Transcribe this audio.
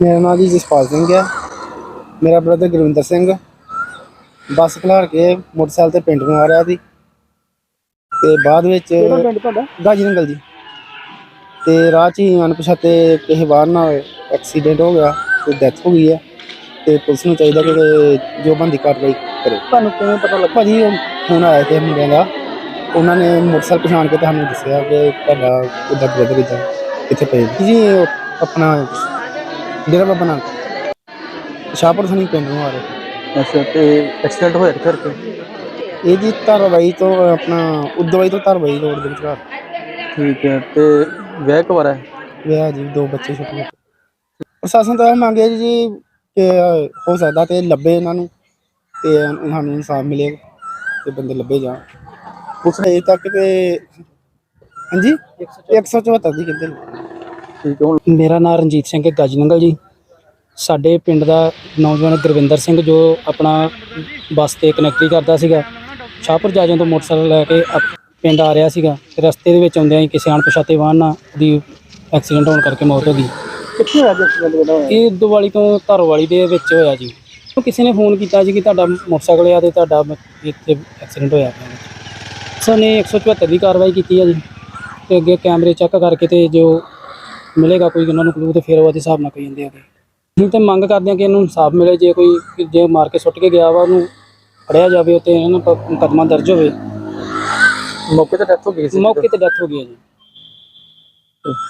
ਮੇਰਾ ਨਾਮ ਜੀ ਜਸਪਾਲ ਸਿੰਘ ਹੈ। ਮੇਰਾ ਬ੍ਰਦਰ ਗੁਰਵਿੰਦਰ ਸਿੰਘ। ਬੱਸ ਖਲਾਰ ਕੇ ਮੋਟਰਸਾਈਕਲ ਤੇ ਪਿੰਡ ਨੂੰ ਆ ਰਿਹਾ ਸੀ। ਤੇ ਬਾਅਦ ਵਿੱਚ ਕਿਹੜਾ ਪਿੰਡ ਤੁਹਾਡਾ? ਗਾਜੀ ਨੰਗਲ ਜੀ। ਤੇ ਰਾਹ 'ਚ ਹੀ ਅਣਪਛਾਤੇ ਕਿਸੇ ਵਾਹਨ ਨਾਲ ਐਕਸੀਡੈਂਟ ਹੋ ਗਿਆ ਤੇ ਡੈਥ ਹੋ ਗਈ ਹੈ। ਤੇ ਪੁਲਿਸ ਨੂੰ ਚਾਹੀਦਾ ਕਿ ਜੋ ਬੰਦੀ ਕਾਰਵਾਈ ਕਰੇ। ਤੁਹਾਨੂੰ ਕਿਵੇਂ ਪਤਾ ਲੱਗਾ? ਭਾਜੀ ਹੁਣ ਆਇਆ ਤੇ ਮੁੰਡਿਆਂ ਦਾ। ਉਹਨਾਂ ਨੇ ਮੋਟਰਸਾਈਕਲ ਪਛਾਣ ਕੇ ਤੁਹਾਨੂੰ ਦੱਸਿਆ ਕਿ ਤੁਹਾਡਾ ਉਧਰ ਬ੍ਰਦਰ ਇੱਦਾਂ ਇੱਥੇ ਪਏ। ਜੀ ਆਪਣਾ ਡੇਰਾ ਬਾਬਾ ਨਾਨਕ। ਸ਼ਾਹਪੁਰ ਸਨੀ ਪਿੰਡ ਨੂੰ ਆ ਰਹੇ। ਅੱਛਾ ਤੇ ਐਕਸੀਡੈਂਟ ਹੋਇਆ ਕਿੱਥੇ ਕਰਕੇ ਇਹ ਜੀ ਧਾਰਾਵਾਈ ਤੋਂ ਆਪਣਾ ਉਦਵਾਈ ਤੋਂ ਧਾਰਾਵਾਈ ਰੋਡ ਦੇ ਵਿਚਕਾਰ। ਠੀਕ ਹੈ ਤੇ ਵਿਆਹ ਕਵਾਰਾ ਹੈ ਵਿਆਹ ਜੀ ਦੋ ਬੱਚੇ ਛੋਟੇ ਛੋਟੇ ਪ੍ਰਸ਼ਾਸਨ ਤੋਂ ਇਹ ਮੰਗਿਆ ਜੀ ਕਿ ਹੋ ਸਕਦਾ ਤੇ ਲੱਭੇ ਇਹਨਾਂ ਨੂੰ ਤੇ ਸਾਨੂੰ ਇਨਸਾਫ ਮਿਲੇ ਤੇ ਬੰਦੇ ਲੱਭੇ ਜਾਣ। ਪੁਲਿਸ ਨੇ ਤੱਕ ਤੇ ਹਾਂਜੀ? 174 ਦੀ ਕਹਿੰਦੇ ਨੇ। ਠੀਕ ਹੈ ਹੁਣ ਮੇਰਾ ਨਾਮ ਰਣਜੀਤ ਸਿੰਘ ਹੈ ਗਜਨੰਗਲ ਜੀ। ਸਾਡੇ ਪਿੰਡ ਦਾ ਨੌਜਵਾਨ ਗੁਰਵਿੰਦਰ ਸਿੰਘ ਜੋ ਆਪਣਾ ਬੱਸ ਤੇ ਕਨੈਕਟਰੀ ਕਰਦਾ ਸੀਗਾ ਸ਼ਾਹਪੁਰ ਜਾਜੋਂ ਤੋਂ ਮੋਟਰਸਾਈਕਲ ਲੈ ਕੇ ਪਿੰਡ ਆ ਰਿਹਾ ਸੀਗਾ ਤੇ ਰਸਤੇ ਦੇ ਵਿੱਚ ਆਉਂਦਿਆਂ ਹੀ ਕਿਸੇ ਅਣਪਛਾਤੇ ਵਾਹਨ ਨਾਲ ਦੀ ਐਕਸੀਡੈਂਟ ਹੋਣ ਕਰਕੇ ਮੌਤ ਹੋ ਗਈ। ਕਿੱਥੇ ਹੋਇਆ ਐਕਸੀਡੈਂਟ ਇਹ ਦੁਵਾਲੀ ਤੋਂ ਧਰਵਾਲੀ ਦੇ ਵਿੱਚ ਹੋਇਆ ਜੀ। ਉਹ ਕਿਸੇ ਨੇ ਫੋਨ ਕੀਤਾ ਜੀ ਕਿ ਤੁਹਾਡਾ ਮੋਟਰਸਾਈਕਲ ਆ ਤੇ ਤੁਹਾਡਾ ਇੱਥੇ ਐਕਸੀਡੈਂਟ ਹੋਇਆ ਸਰ ਨੇ 174 ਦੀ ਕਾਰਵਾਈ ਕੀਤੀ ਹੈ ਜੀ। ਤੇ ਅੱਗੇ ਕੈਮਰੇ ਚੈੱਕ ਕਰਕੇ ਤੇ ਜੋ ਮਿਲੇਗਾ ਕੋਈ ਉਹਨਾਂ ਨੂੰ ਕਲੂ ਤੇ ਫਿਰ ਉਹਦੇ ਹਿਸਾਬ ਨਾਲ ਕਹੀ ਜਾਂਦੇ ਆਗੇ ਅਸੀਂ ਤੇ ਮੰਗ ਕਰਦੇ ਹਾਂ ਕਿ ਇਹਨੂੰ ਇਨਸਾਫ ਮਿਲੇ ਜੇ ਕੋਈ ਜੇ ਮਾਰ ਕੇ ਸੁੱਟ ਕੇ ਗਿਆ ਵਾ ਉਹਨੂੰ ਫੜਿਆ ਜਾਵੇ ਤੇ ਇਹਨਾਂ ਪਰ ਮੁਕੱਦਮਾ ਦਰਜ ਹੋਵੇ। ਮੌਕੇ ਤੇ ਡੈਥ ਹੋ ਗਈ ਸੀ ਮੌਕੇ ਤੇ ਡੈਥ ਹੋ ਗਈ ਹੈ ਜੀ।